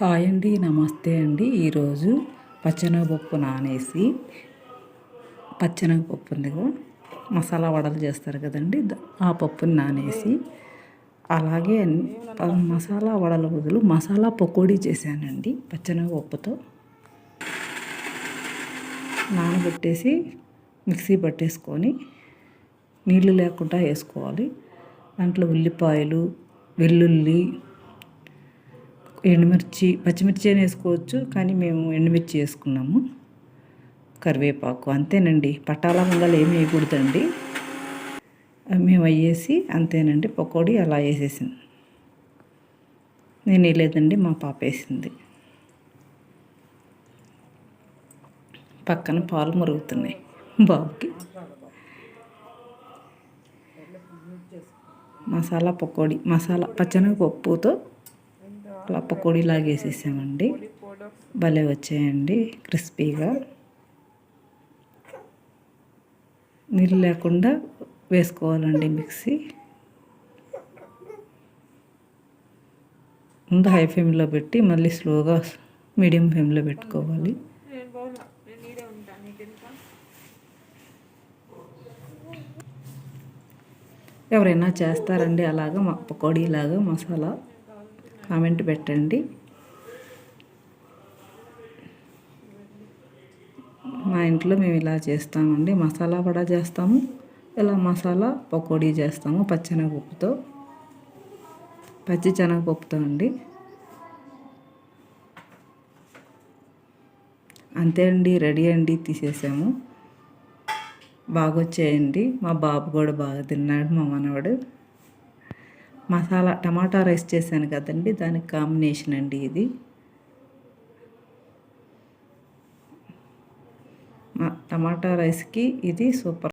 Hi అండి నమస్తే అండి. ఈరోజు పచ్చనగపప్పు నానేసి పచ్చెనగపప్పు మసాలా వడలు చేస్తారు కదండి ఆ పప్పుని నానేసి అలాగే ప- మసాలా వడల బదులు మసాలా పకోడీ చేశానండి పచ్చనగపప్పుతో. నానబెట్టేసి మిక్సీ పట్టేసుకొని నీళ్ళు లేకుండా వేసుకోవాలి. దాంట్లో ఉల్లిపాయలు వెల్లుల్లి ఎండుమిర్చి పచ్చిమిర్చి అని వేసుకోవచ్చు కానీ మేము ఎండుమిర్చి వేసుకున్నాము. కరివేపాకు అంతేనండి. పట్టాల మంగళ ఏమి వేయకూడదండి. మేము అయ్యేసి అంతేనండి. పకోడీ అలా వేసేసింది. నేను వేయలేదండి మా పాప వేసింది. పక్కన పాలు మరుగుతున్నాయి బాబుకి. మసాలా పకోడీ మసాలా పచ్చనగపప్పుతో అలా పకోడీ లాగా వేసేసామండి భలే వచ్చాయండి క్రిస్పీగా. నీళ్ళు లేకుండా వేసుకోవాలండి మిక్సీ. ముందు హై ఫ్లేమ్లో పెట్టి మళ్ళీ స్లోగా మీడియం ఫ్లేమ్లో పెట్టుకోవాలి. ఎవరైనా చేస్తారండి అలాగా మా పకోడీలాగా మసాలా. కామెంట్ పెట్టండి. మా ఇంట్లో మేము ఇలా చేస్తామండి. మసాలా వడ చేస్తాము. ఇలా మసాలా పకోడీ చేస్తాము పచ్చెనగపప్పుతో. పచ్చి శనగపప్పుతో అండి. అంతే అండి. రెడీ అండి. తీసేసాము. బాగా వచ్చాయండి మా బాబు కూడా బాగా తిన్నాడు. మా మనవాడు. మసాలా టమాటా రైస్ చేశాను కదండి దానికి కాంబినేషన్ అండి ఇది. మా టమాటా రైస్కి ఇది సూపర్.